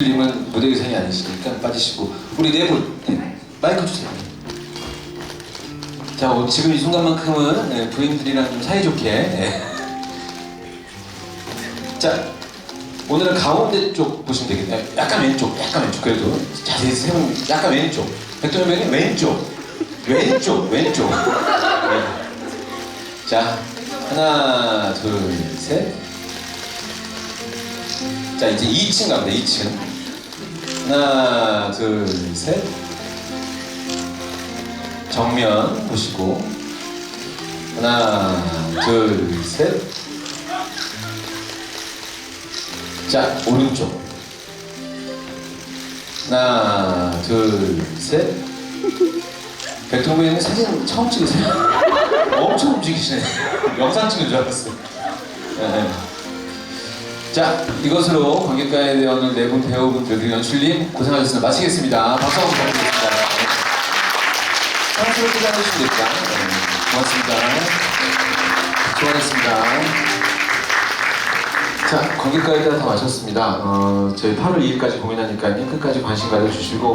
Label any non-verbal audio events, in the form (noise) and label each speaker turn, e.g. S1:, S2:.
S1: 님은 무대 의상이 아니시니까 빠지시고 우리 네 분, 네, 마이크 주세요. 자, 어, 지금 이 순간만큼은 네, 부인들이랑 좀 사이좋게. 네. (laughs) 자, 오늘은 가운데 쪽 보시면 되겠네요. 약간 왼쪽, 약간 왼쪽. 그래도 자세히 세분 약간 왼쪽. 백도현 배우님 왼쪽, 왼쪽, 왼쪽. 네. (laughs) 자, 하나, 둘, 셋. 자, 이제 2층 갑니다. 2층. 하나, 둘, 셋. 정면 보시고. 하나, 둘, 셋. 자, 오른쪽. 하나, 둘, 셋. 백동부님 사진 처음 찍으세요? (laughs) 엄청 움직이시네. 영상 찍은 줄 알았어. 네, 네. 자, 이것으로 관객가에 대한 오늘 네 분 배우분들 그리고 연출님 고생하셨습니다. 마치겠습니다. 박수 한번 부탁드립니다. 사랑스럽게 잘해주시면 됩니다. 네, 고맙습니다. 수고하셨습니다. 자, 관객가에 따라 다 마쳤습니다. 어, 저희 8월 2일까지 공연하니까요. 끝까지 관심 가져주시고